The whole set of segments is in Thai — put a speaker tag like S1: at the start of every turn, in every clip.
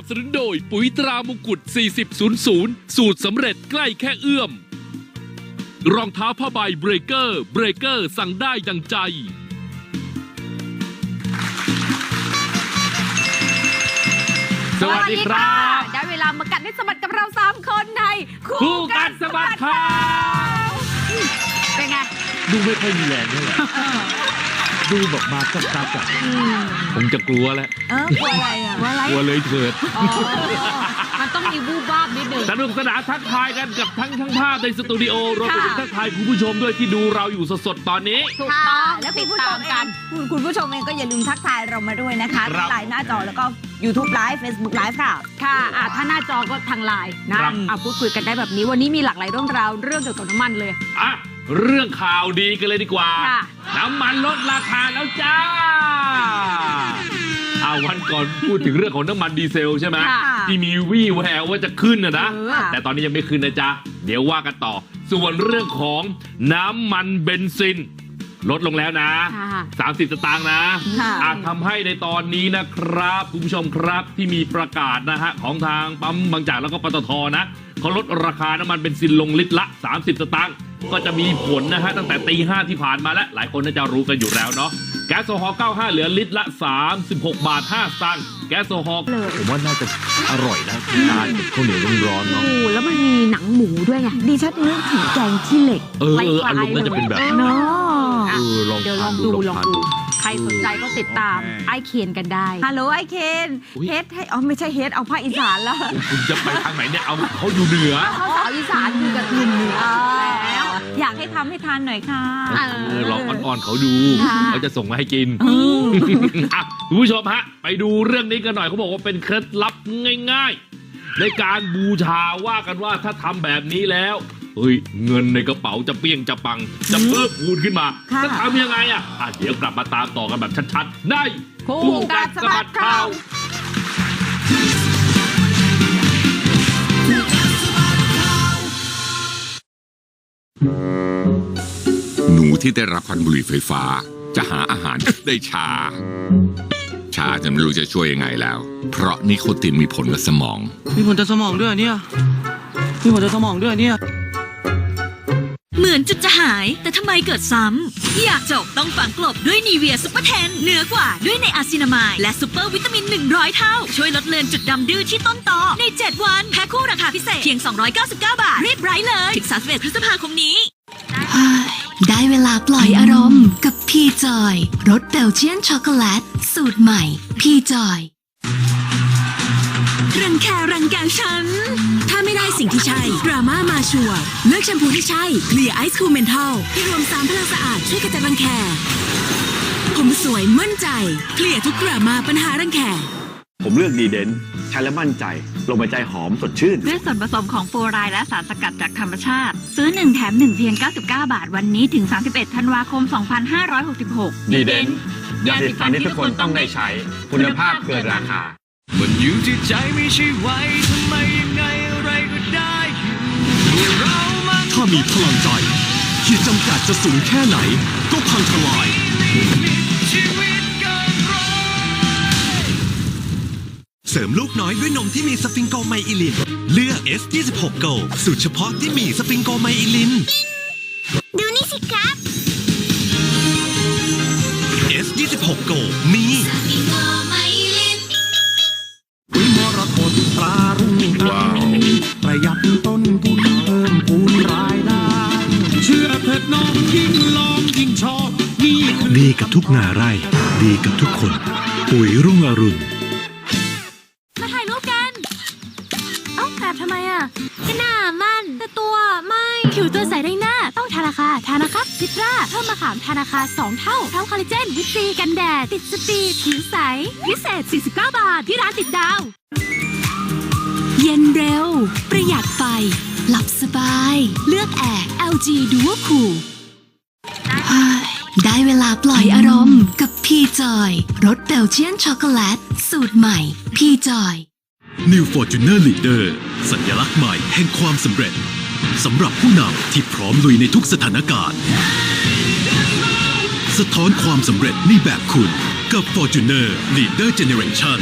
S1: นับสนุนโดยปุ๋ยตรามงกุฎ 4000 สูตรสำเร็จใกล้แค่เอื้อม รองเท้าผ้าใบเบรเกอร์ เบรเกอร์สั่งได้ดังใจ สวัสดีครับ
S2: ได้เวลามากัดให้สะบัดกับเราสามคนใน
S1: คู่กันสะบัดข่าว
S2: เป็นไง
S1: ดูไม่ค่อยมีแรงเท่าไหร่ ดูแบบมากักกักอะผมจะกลัวแล้ว
S2: เออกลัวอะไรอะกลัวอะไร
S1: กลัวเลยเถิด
S2: อ๋อมันต้องมีบูบ้าบนิดหนึ่ง
S1: สนุกสนานทักทายกันกับทั้งช่างภาพในสตูดิโอรวมไปถึง
S2: ค่ะ
S1: ทักทายคุณผู้ชมด้วยที่ดูเราอยู่สดๆตอนนี้
S2: ถูกต้อง
S3: และ
S2: ติ
S3: คุณ
S2: ด
S3: ผู้ช
S2: ตามม
S3: เอ
S2: กัน
S3: งคุณคุณผู้ชมเองก็อย่าลืมทักทายเรามาด้วยนะคะ
S1: ครับ
S3: ทั้งไลน์หน้าจอแล้วก็ YouTube Live Facebook Live ค่ะ
S2: ค่ะอะถ้าหน้าจอก็ทางไลน์นะครับ อะพูดคุยกันได้แบบนี้ วันนี้มีหลากหลายเรื่องราวเรื่องเกี่ยวกับน้ำมันเลย
S1: อะ เรื่องข่าวดีกันเลยดีกว่า
S2: ค่ะ
S1: น้ำมันลดราคาแล้วจ้าอาวันก่อนพูดถึงเรื่องของน้ำมันดีเซลใช่ไหม
S2: ค่ะ
S1: ที่มีวี่แววว่าจะขึ้นนะนะ
S2: เออ
S1: แต่ตอนนี้ยังไม่ขึ้นนะจ๊ะ เดี๋ยวว่ากันต่อ ส่วนเรื่องของน้ำมันเบนซิน ลดลงแล้วนะ
S2: ค่ะ
S1: 30 สตางค์นะ
S3: ค่ะ
S1: อาจทำให้ในตอนนี้นะครับคุณผู้ชมครับที่มีประกาศนะฮะของทางปั๊มบางจากแล้วก็ปตทนะเขาลดราคาน้ำมันเบนซินลงลิตรละ 30 สตางค์ ก็จะมีผลนะฮะตั้งแต่ตีห้าที่ผ่านมาแล้ว หลายคนน่าจะรู้กันอยู่แล้วเนาะแก๊สโซฮอล์95 เหลือลิตรละ 36 บาท 5 สตางค์แก๊สโซฮอล์
S2: เลย
S1: ผมว่าน่าจะอร่อยนะทานกับข้าวเหนียวร้อนๆเนาะ
S2: โอ้แล้วมันมีหนังหมูด้วยไง
S3: ดิฉันนึกถึงแกงขี้เหล็ก
S1: เออเอออารมณ์น่าจะเป็นแบบนั้น
S3: เนาะ
S1: เออลอง
S2: เดี๋ยวล
S1: ทา
S2: อนง
S1: ดู
S2: ดู
S1: ล
S2: ล
S1: อ
S2: องง
S1: ทาน
S2: ดู
S1: ดู
S2: ใครสนใจก็ติดตามไอ้เคียนกันได้
S3: ฮัลโหลไอเคน
S1: อุ๊ย
S3: เฮดให้อ๋อไม่ใช่เฮดเอาภาคอีสานแล้ว
S1: คุณจะไปทางไหนเนี่ยเอาเขาอยู่เหนือ
S2: เขาสาวอีสานคือกับกลุ่มเหนือแล้ว
S3: อยากให้ทำให้ทานหน่อยค่ะ
S2: เอ
S1: เออลองอ่อนๆเขาดู
S2: ค่ะ
S1: เขาจะส่งมาให้กินอะคุณผู้ชมฮะ ไปดูเรื่องนี้กันหน่อยเขาบอกว่าเป็นเคล็ดลับง่าย ๆ ในการบูชาว่ากันว่าถ้าทำแบบนี้แล้ว เฮ้ยเงินในกระเป๋าจะเปี้ยงจะปัง จะเพิ่มพูนขึ้นมา
S3: ค่ะ
S1: จะทำยังไงอะอะเดี๋ยวกลับมาตามต่อกันแบบชัดๆได้
S2: คู่กัดสะบัดข่าว
S4: หนูที่ได้รับควันบุหรี่ไฟฟ้า จะหาอาหารได้ชา ชาจนไม่รู้จะช่วยยังไงแล้ว เพราะนิโคตินมีผลกับสมอง
S5: มีผลต่อสมองด้วยเหรอเนี่ย มีผลต่อสมองด้วยเหรอเนี่ย
S6: เหมือนจุดจะหาย แต่ทำไมเกิดซ้ำ อยากจบต้องฝังกลบด้วยนีเวียซุปเปอร์เทนเหนือกว่าด้วยในอะซินามาย และซูเปอร์วิตามิน 100 เท่า ช่วยลดเลือนจุดดำดื้อที่ต้นตอใน 7 วัน แพ็คคู่ราคาพิเศษเพียง 299 บาท รีบไร้เลย ถึง 31 พฤษภาคมนี้
S7: ได้เวลาปล่อยอารมณ์ กับพี่จอยรสเบลเจียนช็อกโกแลต สูตรใหม่พี่จอย
S6: รังแครังแกฉันถ้า ไม่ได้สิ่งที่ใช่ ดราม่ามาชัวร์เลือกแชมพูที่ใช่เคลียร์ไอซ์คูลเมนทัลที่รวมสามพลังสะอาดช่วยกระจัดรังแค ผมสวยมั่นใจ เคลียร์ทุกดราม่าปัญหารังแค
S8: ผมเลือกดีเดนใช้แล้วมั่นใจ ลงไปใจหอมสดชื่น
S6: ด้วยส่วนผสมของฟลูอไรด์และสารสกัดจากธรรมชาติ ซื้อ 1 แถม 1 เพียง 99 บาทวันนี้ถึง 31 ธันวาคม 2566
S8: ดีเดนยาสีฟันที่ทุกคนต้องได้ใช้ คุณภาพเกินราคา
S5: มันอยู่ที่ใจไม่ใช่ไว้ทำไมยังไง
S9: ถ้ามีพลังใจขีดจำกัดจะสูงแค่ไหน ก็พังทลาย
S5: ชีวิตเกินร้อย
S9: เสริมลูกน้อยด้วยนมที่มีสฟิงโกไมอิลิน เลือก S26 Go สูตรเฉพาะที่มีสฟิงโกไมอิลิน
S7: ดูนี่สิครับ
S9: S26 Go มี
S10: ดี
S9: กับทุกนาไร่ ดีกับทุกคน ปุ๋ยรุ่งอรุณ
S6: มาถ่ายรูปกัน เอ้าแบบทำไมอะก็หน้ามันแต่ตัวไม่ผิวตัวใสได้หน้า ต้องทานาคา ทานะครับซิตราเพิ่มมะขามทานาคา 2 เท่าเท่าคอลลาเจน วิตซีกันแดด ติดสปีดผิวใส พิเศษ 49 บาท ที่ร้านติดดาว
S7: เย็นเร็ว ประหยัดไฟ หลับสบาย เลือกแอร์ LG Duo Cool ได้เวลาปล่อยอารมณ์กับพี่จอยรสเบลเจียนช็อกโกแลต สูตรใหม่ พี่จอย
S9: New Fortuner Leader สัญลักษณ์ใหม่แห่งความสำเร็จสำหรับผู้นำที่พร้อมลุยในทุกสถานการณ์ สะท้อนความสำเร็จในแบบคุณกับ Fortuner Leader Generation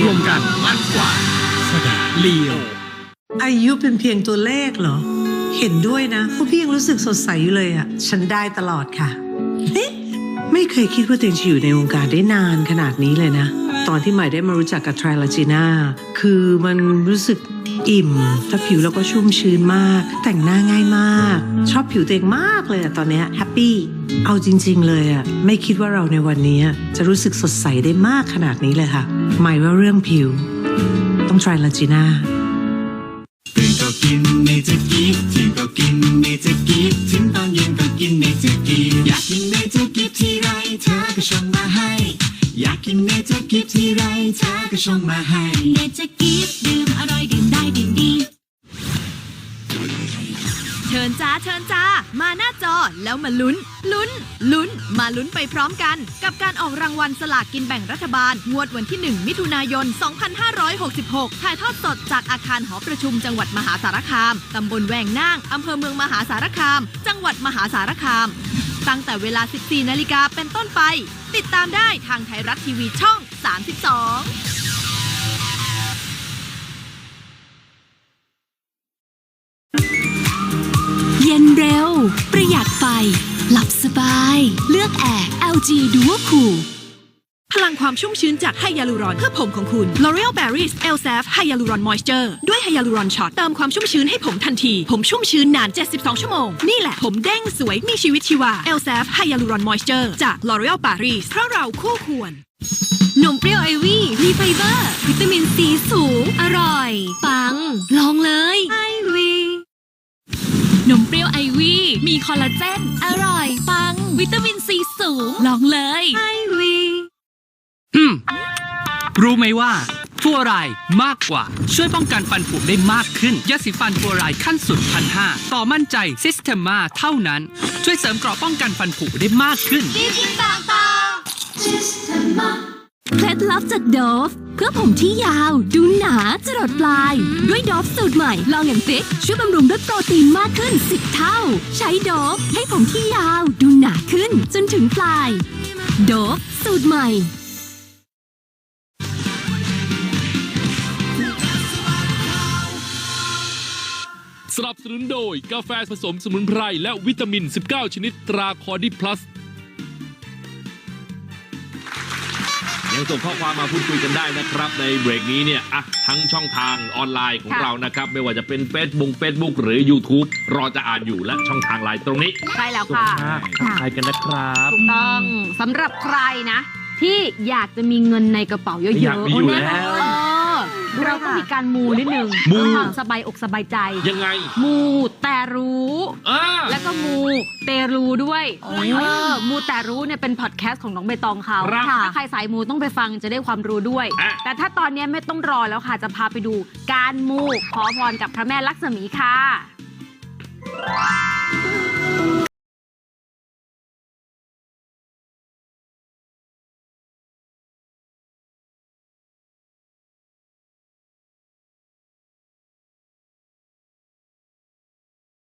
S10: รวมกันมันกว่าสดาเลียว
S11: อายุเป็นเพียงตัวเลขเหรอ เห็นด้วยนะพวกพี่ยังรู้สึกสดใสอยู่เลยอะ่ะฉันได้ตลอดค่ะเอ๊ะไม่เคยคิดว่าตัวเองจะอยู่ในวงการได้นานขนาดนี้เลยนะ ตอนที่ใหม่ได้มารู้จักกับทริลาจีน่าคือมันรู้สึก อิ่ม และผิวเราก็ชุ่มชื้นมาก แต่งหน้าง่ายมาก ชอบผิวตัวเองมากเลยอะตอนเนี้แฮปปี้ เอาจริง ๆ เลยอะไม่คิดว่าเราในวันนี้จะรู้สึกสดใสได้มากขนาดนี้เลยค่ะ หมายว่าเรื่องผิว ต้องทริลาจีน่า
S10: ก็กินเนเจอร์กิฟที่ยงก็กินเนจอร์กิฟถึงตอนเย็นก็กินเนเจอร์กิฟอยากกินเนเจอร์กิฟที่ไรเธอก็ชงมาให้ อยากกินเนเจอร์กิฟที่ไรเธอก็ชงมาให้
S6: เชิญจ้าเชิญจ้า มาหน้าจอแล้วมาลุ้น ลุ้น ลุ้น มาลุ้นไปพร้อมกัน กับการออกรางวัลสลากกินแบ่งรัฐบาล งวดวันที่ 1 มิถุนายน 2566 ถ่ายทอดสดจากอาคารหอประชุมจังหวัดมหาสารคาม ตำบลแวงนาง อำเภอเมืองมหาสารคาม จังหวัดมหาสารคาม ตั้งแต่เวลา 14 นาฬิกาเป็นต้นไป ติดตามได้ทางไทยรัฐทีวีช่อง 32
S7: หยัดไฟหลับสบาย เลือกแอร์ LG Duo Cool
S6: พลังความชุ่มชื้นจากไฮยาลูรอนเพื่อผมของคุณ L'Oreal Paris Elsaf Hyaluron Moisture ด้วย Hyaluron Shot เติมความชุ่มชื้นให้ผมทันที ผมชุ่มชื้นนาน 72 ชั่วโมง นี่แหละผมเด้งสวยมีชีวิตชีวา Elsaf Hyaluron Moisture จาก L'Oreal Paris เพราะเราคู่ควร
S7: นมเปรี้ยวไอวี่มีไฟเบอร์ วิตามินซีสูง อร่อย ปัง ลองเลยไอวี นมเปรี้ยวไอวี่ มีคอลลาเจน อร่อย ปัง วิตามินซีสูง ลองเลยไอวี
S5: อืม รู้ไหมว่าฟัวไรด์มากกว่า ช่วยป้องกันฟันผุได้มากขึ้นยาสีฟันฟัวไรด์ขั้นสุดพันห้าต่อมั่นใจซิสเ e ม a เท่านั้น ช่วยเสริมเกราะป้องกันฟันผุได้มากขึ้น
S7: เคล็ดลับจากโดฟ เพื่อผมที่ยาว ดูหนาจรดปลาย ด้วยโดฟสูตรใหม่ลองอย่างฟิกช่วยบำรุงด้วยโปรตีนมากขึ้น 10 เท่า ใช้โดฟให้ผมที่ยาว ดูหนาขึ้น จนถึงปลายโดฟสูตรใหม่
S1: สนับสนุนโดยกาแฟผสมสมุนไพรและวิตามิน 19 ชนิดตราคอร์ดิพลัส ยังส่งข้อความมาพูดคุยกันได้นะครับ ในเบรกนี้เนี่ยอะทั้งช่องทางออนไลน์ของ
S2: ค่ะ
S1: เรานะครับ ไม่ว่าจะเป็น Facebook Facebook หรือ YouTube รอจะอ่านอยู่และช่องทางไลน์ตรงนี้
S2: ใช่แล้ว
S1: ส่ง
S2: ค่ะ
S1: มาทักทายกันนะครับ
S2: ถูกต้องสำหรับใครนะ ที่อยากจะมีเงินในกระเป๋าเยอะๆ
S1: อยากมีอยู่แล้ว
S2: เออเราต้องมีการมูนิดนึง
S1: มู
S2: เพื่อความสบายอกสบายใจ
S1: ยังไง
S2: มูแต่รู้
S1: อ่า
S2: แล้วก็มูเตรูด้วยเออมูแต่รู้เนี่ยเป็นพอดแคสต์ของน้องใบตองเขา
S1: ครับ
S2: ถ้าใครสายมูต้องไปฟังจะได้ความรู้ด้วย
S1: อะ
S2: แต่ถ้าตอนนี้ไม่ต้องรอแล้วค่ะจะพาไปดูการมูขอพรกับพระแม่ลักษมีค่ะ